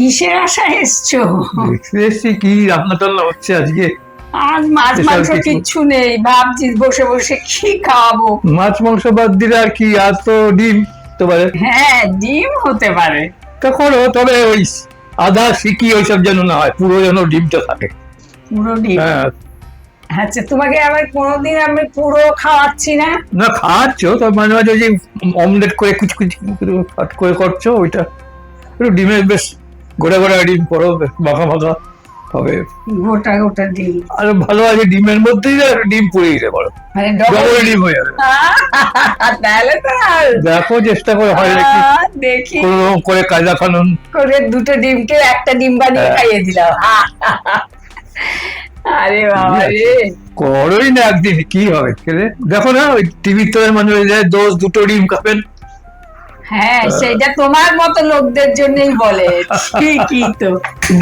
কিসের আশায় এসছো? এক্সপ্রেসি কি রান্না টান্না হচ্ছে আজকে? আজ মাছ মাংস কিচ্ছু নেই ভাবছি বসে বসে কি খাওয়াবো মাছ মাংস বাদ দিলে আর কি আর তো ডিম তো পারে। হ্যাঁ ডিম হতে পারে। তা করো তবে ওই আধা সিকি ওইসব যেন না হয় পুরো যেন ডিমটা থাকে। পুরো ডিম? হ্যাঁ। আচ্ছা তোমাকে আবার কোনোদিন আমি পুরো খাওয়াচ্ছি না? না খাচ্ছ তো মাঝে মাঝে ওই যে অমলেট করে কুচি কুচি করে কাট করে করছ ওইটা। একটু ডিমের বেশ গোড়া গোড়া ডিম করো বেশ মাখা মাখা হবে গোটা গোটা ডিম। আর ভালো আছে ডিমের মধ্যেই ডিম পুড়ে পারো মানে ডবল ডিম হয়ে যাবে। তাহলে তো দেখো চেষ্টা করে হয় নাকি দেখি। কোনো রকম করে কায়দা কানুন। করে দুটো ডিমকে একটা ডিম বানিয়ে হ্যাঁ। খাইয়ে দিলাম। আরে বাবা রে। করোই না একদিন কি হবে খেলে। দেখো না ওই টিভির তো মানে ওই যে দোষ দুটো ডিম খাবেন। হ্যাঁ সেটা তোমার মতো লোকদের জন্যই বলে। ঠিকই তো।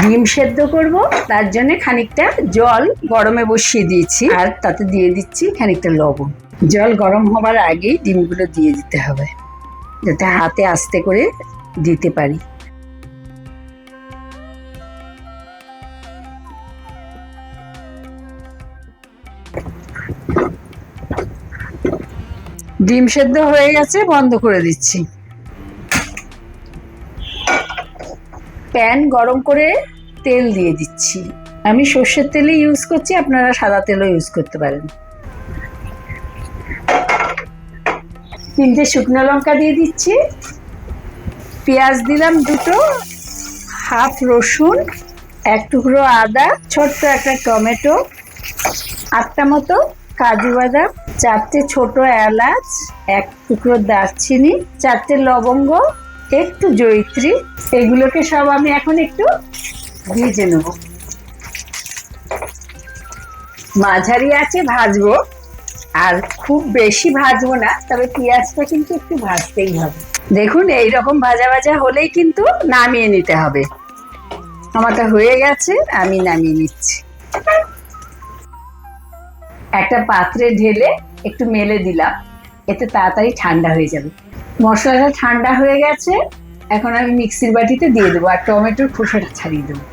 ডিম সেদ্ধ করব তার জন্য খানিকটা জল গরমে বসিয়ে দিয়েছি আর তাতে দিয়ে দিচ্ছি খানিকটা লবণ। জল গরম হবার আগেই ডিমগুলো দিয়ে দিতে হবে যাতে হাতে আস্তে করে দিতে পারি। ডিম সেদ্ধ হয়ে গেছে বন্ধ করে দিচ্ছি। প্যান গরম করে তেল দিয়ে দিচ্ছি। আমি সর্ষের তেলই ইউজ করছি, আপনারা সাদা তেলও ইউজ করতে পারেন। তিনটে শুকনো লঙ্কা দিয়ে দিচ্ছি। পেঁয়াজ দিলাম দুটো, হাফ রসুন, এক টুকরো আদা, ছোট্ট একটা টমেটো, আটটা মতো কাজু বাদাম, চারটে ছোট এলাচ, এক টুকরো দারচিনি, চারটে লবঙ্গ একটু জয়িত্রী, এগুলোকে সব আমি এখন একটু ভেজে নেব। মাঝারি আছে ভাজবো, আর খুব বেশি ভাজবো না, তবে পেঁয়াজটা কিন্তু একটু ভাজতেই হবে। দেখুন এই রকম ভাজা ভাজা হলেই কিন্তু নামিয়ে নিতে হবে। আমারটা হয়ে গেছে, আমি নামিয়ে নিচ্ছি। একটা পাত্রে ঢেলে একটু মেলে দিলাম, এতে তাড়াতাড়ি ঠান্ডা হয়ে যাবে। মশলাটা ঠান্ডা হয়ে গেছে, এখন আমি মিক্সির বাটিতে দিয়ে দেবো আর টমেটোর খোসাটা ছাড়িয়ে দেবো।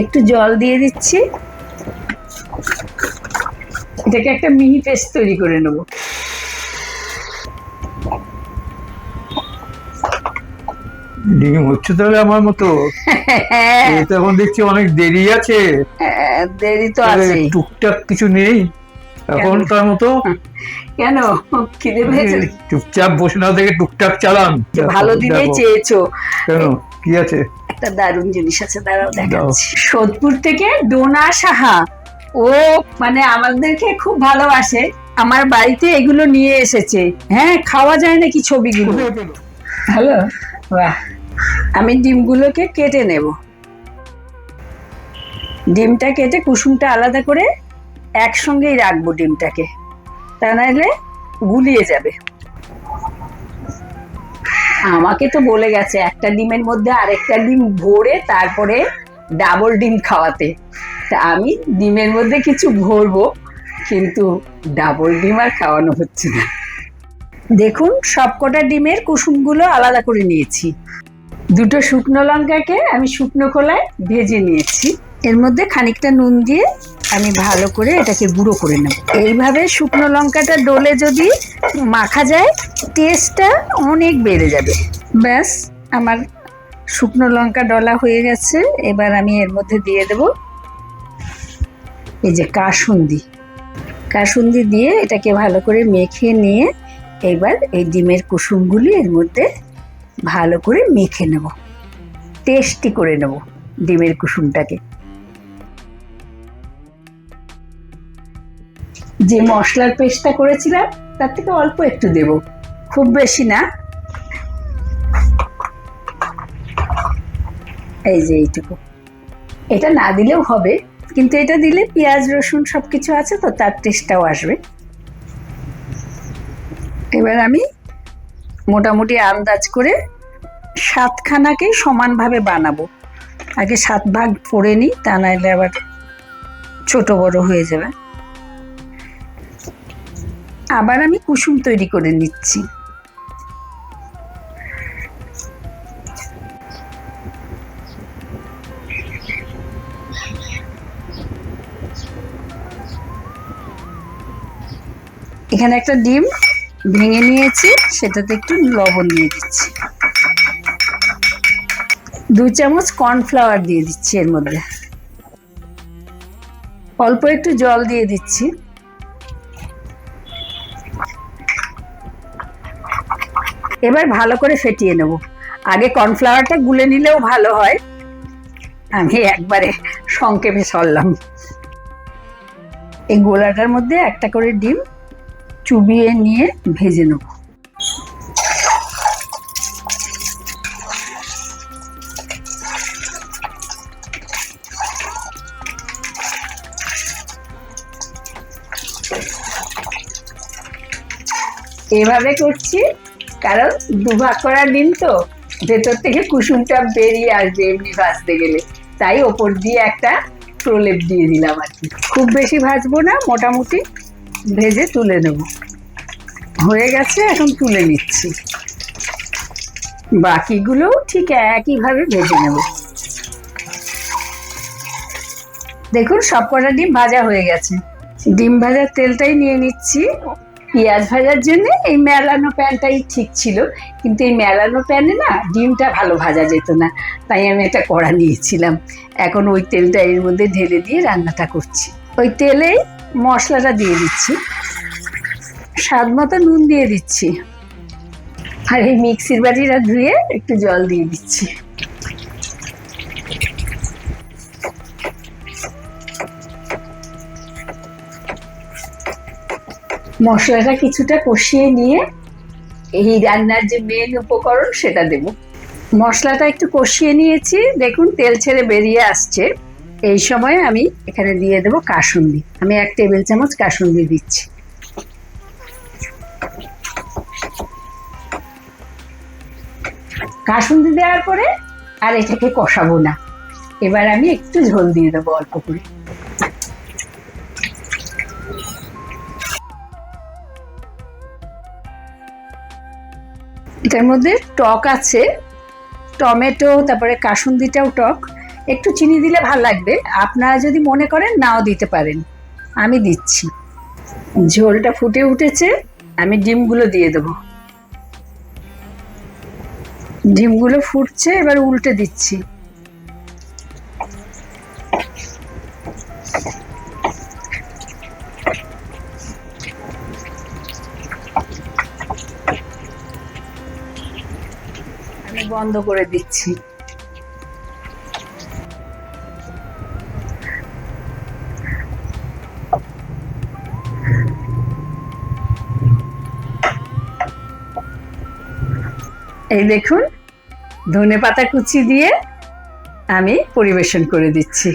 একটু জল দিয়ে দিচ্ছি। এটাকে একটা মিহি পেস্ট তৈরি করে নেব। ডিম হচ্ছে তাহলে আমার মতো? এই এখন দেখছি অনেক দেরি আছে। হ্যাঁ, দেরি তো আছে টুকটাক কিছু নেই। এখন তার মতো? কেন? খিদে পেয়েছে? চুপচাপ বসে না থেকে টুকটাক চালান। ভালো দেখো। চেয়েছো। কেন? কি আছে? একটা দারুণ জিনিস আছে দাঁড়াও দেখাচ্ছি। সোদপুর থেকে ডোনা সাহা। ও মানে আমাদেরকে খুব ভালোবাসে। আমার বাড়িতে এগুলো নিয়ে এসেছে। হ্যাঁ খাওয়া যায় নাকি ছবিগুলো? ভালো বাহ। আমি ডিমগুলোকে কেটে নেব। ডিমটা কেটে কুসুমটা আলাদা করে একসঙ্গেই রাখব ডিমটাকে। তা নাহলে গুলিয়ে যাবে। আমাকে তো বলে গেছে, একটা ডিমের মধ্যে আরেকটা ডিম ভরে তারপরে ডাবল ডিম খাওয়াতে। তা আমি ডিমের মধ্যে কিছু ভরবো, কিন্তু ডাবল ডিম আর খাওয়ানো হচ্ছে না। দেখুন, সবকটা ডিমের কুসুমগুলো আলাদা করে নিয়েছি। দুটো শুকনো লঙ্কাকে আমি শুকনো খোলায় ভেজে নিয়েছি। এর মধ্যে খানিকটা নুন দিয়ে আমি ভালো করে এটাকে গুঁড়ো করে নেব। এইভাবে শুকনো লঙ্কাটা ডলে যদি মাখা যায় টেস্টটা অনেক বেড়ে যাবে। ব্যাস, আমার শুকনো লঙ্কা ডলা হয়ে গেছে। এবার আমি এর মধ্যে দিয়ে দেব এই যে কাসুন্দি। কাসুন্দি দিয়ে এটাকে ভালো করে মেখে নিয়ে এবার এই ডিমের কুসুমগুলি এর মধ্যে ভালো করে মেখে নেব। টেস্টি করে নেব ডিমের কুসুমটাকে। যে মশলার পেস্টটা করেছিলাম, তার থেকে অল্প একটু দেব। খুব বেশি না। এই যে এইটুকু। এটা না দিলেও হবে, কিন্তু এটা দিলে পেঁয়াজ, রসুন সব কিছু আছে, তো তার টেস্টটাও আসবে। এবার আমি মোটামুটি আন্দাজ করে সাতখানাকে সমানভাবে বানাবো। আগে সাত ভাগ পরে নিই, তা নাহলে আবার ছোট বড় হয়ে যাবে। আবার আমি কুসুম তৈরি করে নিচ্ছি। এখানে একটা ডিম ভেঙে নিয়েছি, সেটাতে একটু লবণ দিয়ে দিচ্ছি। দু চামচ কর্নফ্লাওয়ার দিয়ে দিচ্ছি এর মধ্যে। অল্প একটু জল দিয়ে দিচ্ছি। এবার ভালো করে ফেটিয়ে নেব। আগে কর্নফ্লাওয়ারটা গুলে নিলেও ভালো হয়। আমি একবারে সংক্ষেপে সরলাম। এই গোলাটার মধ্যে একটা করে ডিম চুবিয়ে নিয়ে ভেজে নেব। এভাবে করছি, কারণ দুভাগ করা ডিম তো, ভেতর থেকে কুসুমটা বেরিয়ে আসবে এমনি ভাজতে গেলে। তাই ওপর দিয়ে একটা প্রলেপ দিয়ে দিলাম আর কি। খুব বেশি ভাজবো না, মোটামুটি। ভেজে তুলে নেব। হয়ে গেছে, এখন তুলে নিচ্ছি। বাকিগুলো ঠিক একইভাবে ভেজে নেব। দেখুন সব কটা ডিম ভাজা হয়ে গেছে। ডিম ভাজার তেলটাই নিয়ে নিচ্ছি। পেঁয়াজ ভাজার জন্য এই মেলানো প্যানটাই ঠিক ছিল। কিন্তু এই মেলানো প্যানে না ডিমটা ভালো ভাজা যেত না। তাই আমি একটা কড়া নিয়েছিলাম। এখন ওই তেলটা এর মধ্যে ঢেলে দিয়ে রান্নাটা করছি। ওই তেলেই মশলাটা দিয়ে দিচ্ছি। স্বাদ মতো নুন দিয়ে দিচ্ছি। আর এই মিক্সির বাটিটা ধুয়ে একটু জল দিয়ে দিচ্ছি। মশলাটা কিছুটা কষিয়ে নিয়ে এই রান্নার যে মেন উপকরণ সেটা দেব। মশলাটা একটু কষিয়ে নিয়েছি। দেখুন, তেল ছেড়ে বেরিয়ে আসছে। এই সময় আমি এখানে দিয়ে দেবো কাসুন্দি। আমি এক টেবিল চামচ কাসুন্দি দিচ্ছি। কাসুন্দি দেওয়ার পরে আর এটাকে কষাবো না। এবার আমি একটু ঝোল দিয়ে দেবো অল্প করে। এটার মধ্যে টক আছে। টমেটো, তারপরে কাসুন্দিটাও টক। একটু চিনি দিলে ভালো লাগবে। আপনারা যদি মনে করেন, নাও দিতে পারেন। আমি দিচ্ছি। ঝোলটা ফুটে উঠেছে, আমি ডিমগুলো দিয়ে দেবো। ডিমগুলো ফুটছে, এবার উল্টে দিচ্ছি। আমি বন্ধ করে দিচ্ছি। এই দেখুন ধনে পাতা কুচি দিয়ে আমি পরিবেশন করে দিচ্ছি।